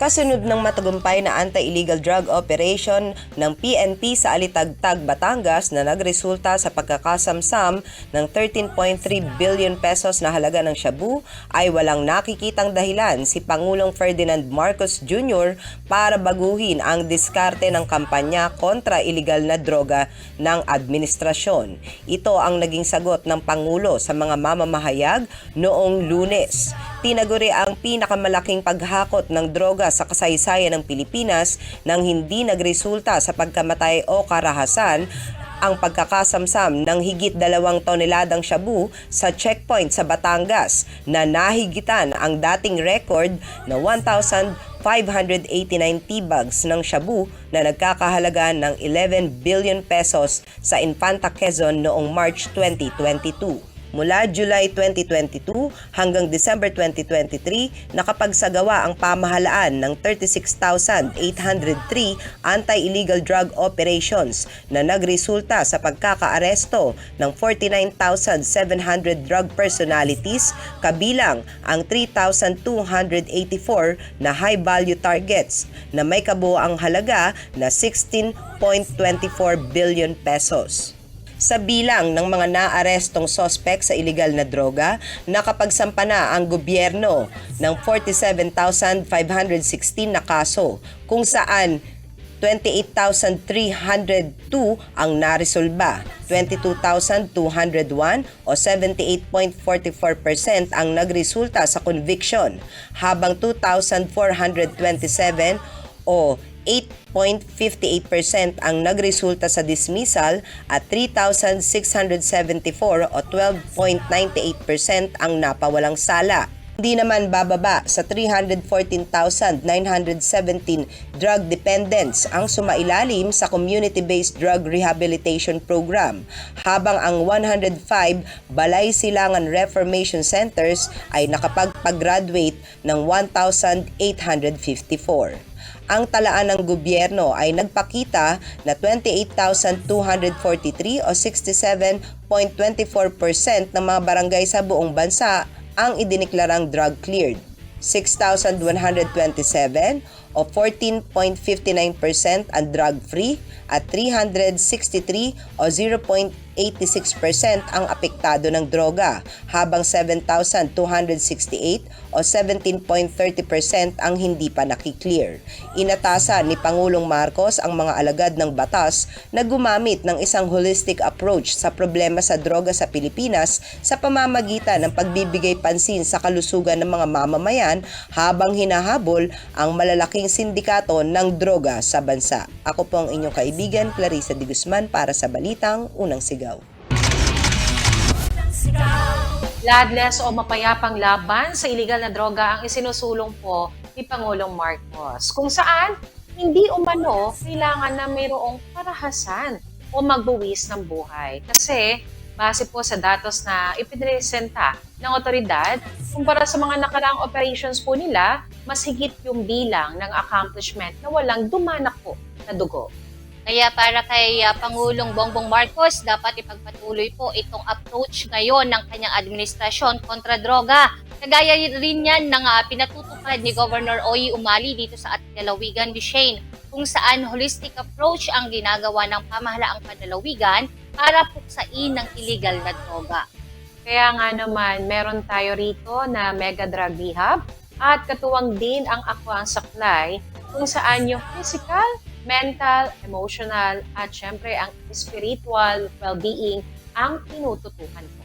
Kasunod ng matagumpay na anti-illegal drug operation ng PNP sa Alitagtag, Batangas na nagresulta sa pagkakasamsam ng 13.3 billion pesos na halaga ng shabu ay walang nakikitang dahilan si Pangulong Ferdinand Marcos Jr. para baguhin ang diskarte ng kampanya kontra illegal na droga ng administrasyon. Ito ang naging sagot ng Pangulo sa mga mamamahayag noong lunes. Tinaguri ang pinakamalaking paghakot ng droga sa kasaysayan ng Pilipinas nang hindi nagresulta sa pagkamatay o karahasan ang pagkakasamsam ng higit dalawang toneladang shabu sa checkpoint sa Batangas na nahigitan ang dating record na 1,589 tea bags ng shabu na nagkakahalaga ng 11 billion pesos sa Infanta Quezon noong March 2022. Mula July 2022 hanggang December 2023, nakapagsagawa ang pamahalaan ng 36,803 anti-illegal drug operations na nagresulta sa pagkakaaresto ng 49,700 drug personalities kabilang ang 3,284 na high-value targets na may kabuoang halaga na 16.24 billion pesos. Sa bilang ng mga naarestong sospek sa iligal na droga, nakapagsampa na ang gobyerno ng 47,516 na kaso kung saan 28,302 ang naresolba, 22,201 o 78.44% ang nagresulta sa conviction, habang 2,427 o 8.58% ang nagresulta sa dismissal at 3,674 o 12.98% ang napawalang sala. Hindi naman bababa sa 314,917 drug dependents ang sumailalim sa community-based drug rehabilitation program, habang ang 105 Balay Silangan Reformation Centers ay nakapagpag-graduate ng 1,854 ang talaan ng gobyerno ay nagpakita na 28,243 o 67.24% ng mga barangay sa buong bansa ang idiniklarang drug cleared. 6,127 o 14.59% ang drug-free at 363 o 0.86% ang apektado ng droga, habang 7,268 o 17.30% ang hindi pa nakiklear. Inatasan ni Pangulong Marcos ang mga alagad ng batas na gumamit ng isang holistic approach sa problema sa droga sa Pilipinas sa pamamagitan ng pagbibigay pansin sa kalusugan ng mga mamamayan habang hinahabol ang malalaking sindikato ng droga sa bansa. Ako po ang inyong kaibigan, Clarissa de Guzman para sa Balitang Unang Sigaw. Ladless o mapayapang laban sa iligal na droga ang isinusulong po ni Pangulong Marcos. Kung saan, hindi umano kailangan na mayroong karahasan o magbuwis ng buhay. Kasi, base po sa datos na ipinresenta ng otoridad, kumpara sa mga nakaraang operations po nila, mas higit yung bilang ng accomplishment na walang dumanak po na dugo. Kaya para kay uh, Pangulong Bongbong Marcos, dapat ipagpatuloy po itong approach ngayon ng kanyang administrasyon kontra droga. Kagaya rin yan ng uh, pinatutupad ni Governor Oyi Umali dito sa ating lalawigan, Duchesne, kung saan holistic approach ang ginagawa ng pamahalaang panlalawigan para puksain ng illegal na droga. Kaya nga naman, meron tayo rito na mega drug rehab at katuwang din ang Aquang Supply kung saan yung physical, mental, emotional at syempre ang spiritual well-being ang tinututukan.